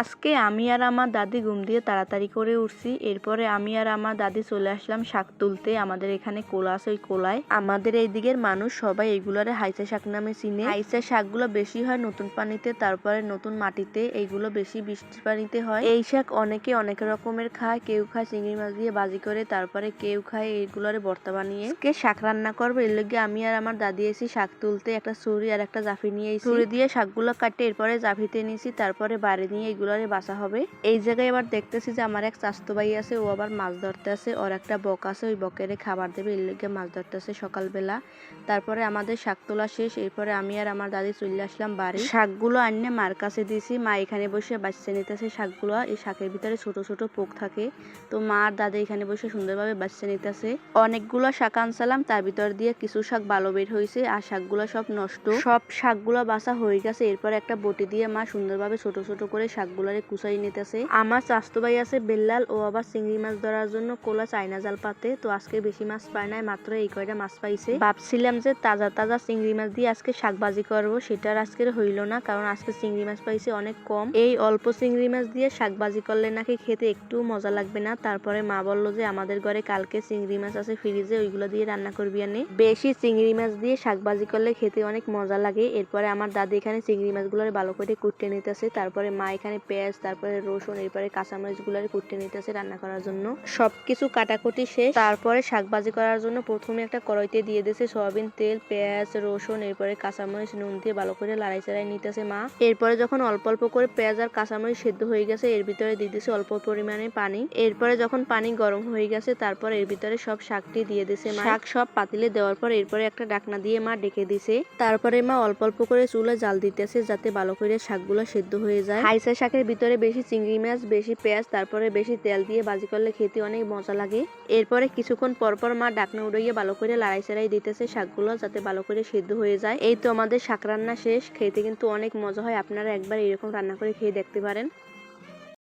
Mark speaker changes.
Speaker 1: আজকে আমি আর আমার দাদি ঘুম দিয়ে তাড়াতাড়ি করে উঠছি। এরপরে আমি আর আমার দাদি চলে আসলাম শাক তুলতে। আমাদের এখানে কোলা আছে ওই কোলায়। আমাদের এই দিকের মানুষ সবাই এগুলোরে হাইসা শাক নামে চিনে। হাইসা শাকগুলো বেশি হয় নতুন পানিতে, তারপরে নতুন মাটিতে। এইগুলো বেশি বৃষ্টির পানিতে হয়। এই শাক অনেকে অনেক রকমের খায়। কেউ খায় চিংড়ি মাছ দিয়ে বাজি করে, তারপরে কেউ খায় এইগুলোরে ভর্তা বানিয়ে। কে শাক রান্না করব। এর লগে আমি আর আমার দাদি এসি শাক তুলতে একটা ছুরি আর একটা জাফি নিয়ে ছুরি দিয়ে শাকগুলো কাটে। এরপরে জাফিতে নিয়েছি তারপরে বাড়ি নিয়ে এগুলোরে বাসা হবে। এই জায়গায় এবার দেখতেছি যে আমার এক চাস্তো ভাই আছে, ও আবার মাছ ধরতে আছে ওর একটা বক আছে, ওই বকের খাবার দেবে, এর লেগে মাছ ধরতে আছে সকালবেলা। তারপরে আমাদের শাক তোলা শেষ, এরপরে আমি আর আমার দাদি চলে আসলাম বাড়ি। শাকগুলো আনিয়ে মার কাছে দিয়েছি, মা এখানে বসে বাচ্চা নিতেছে শাকগুলো। এই শাকের ভিতরে ছোট ছোট পোক থাকে। তো মা আর দাদা এখানে বসে সুন্দরভাবে বাচ্চা নিতেছে। অনেকগুলো শাক আনছিলাম, তার ভিতর দিয়ে কিছু শাক ভালো বের হয়েছে, আর শাকগুলো সব নষ্ট। সব শাকগুলো বাসা হয়ে গেছে, এরপর একটা বটি দিয়ে মা সুন্দরভাবে ছোট ছোট করে শাকগুলারে কুচাই নিতেছে। আমার চাস্তো ভাই আছে বেল্লাল, ও আবার চিংড়ি মাছ ধরার জন্য কোলা চাইনা জাল পাতে। তো আজকে বেশি মাছ পায় নাই, মাত্র এই কয়টা মাছ পাইছে। ভাবছিলাম যে তাজা তাজা চিংড়ি মাছ দিয়ে আজকে শাক ভাজি করব সেটা আর আজকের হইল না, কারণ আজকে চিংড়ি মাছ পাইছে অনেক কম। এই অল্প চিংড়ি মাছ দিয়ে শাক ভাজি করলে নাকি খেতে একটু মজা লাগবে না? তারপরে মা বলল যে, আমাদের ঘরে কালকে চিংড়ি মাছ আছে ফ্রিজে ওইগুলো দিয়ে রান্না করবি আনে। বেশি চিংড়ি মাছ দিয়ে শাক ভাজি করলে খেতে অনেক মজা লাগে। এরপরে আমার দাদি এখানে চিংড়ি মাছগুলো ভালো করে কুটতে নিতেছে। তারপরে মা এখানে পেঁয়াজ, তারপরে রসুন, এরপরে কাঁচামরিচগুলো কুটতে নিতেছে রান্না করার জন্য। সবকিছু কাটাকুটি শেষ। তারপরে শাক ভাজি করার জন্য প্রথমে একটা কড়াইতে দিয়ে দিয়েছে সয়াবিন তেল, পেঁয়াজ, রসুন, এরপরে কাঁচামরিচ, নুন দিয়ে ভালো করে লড়াই চাড়াই নিতেছে মা। এরপরে যখন অল্প অল্প করে পেঁয়াজ আর কাঁচামরিচ সেদ্ধ হয়ে গেছে, এর ভিতরে দিয়ে দিয়েছে অল্প পরিমাণে পানি। এরপরে যখন পানি গরম হয়ে গেছে, তারপর এর ভিতরে সব শাকটি দিয়ে দিছে মা। শাক সব পাতিলে দেওয়ার পর এরপরে একটা ডাকনা দিয়ে মা ডেকে দিছে তারপরে মা অল্প অল্প করে চুলা জাল দিতেছে যাতে ভালো করে শাকগুলো সেদ্ধ হয়ে যায়। হাইসা শাকের ভিতরে বেশি চিংড়ি মাছ, বেশি পেঁয়াজ, তারপরে বেশি তেল দিয়ে ভাজি করলে খেতে অনেক মজা লাগে। এরপরে কিছুক্ষণ পরপর মা ডাকনা উড়িয়ে ভালো করে লাড়াই চাড়াই দিতেছে শাকগুলো যাতে ভালো করে সিদ্ধ হয়ে যায়। এই তো আমাদের শাক রান্না শেষ। খেতে কিন্তু অনেক মজা হয়। আপনারা একবার এরকম রান্না করে খেয়ে দেখতে পারেন।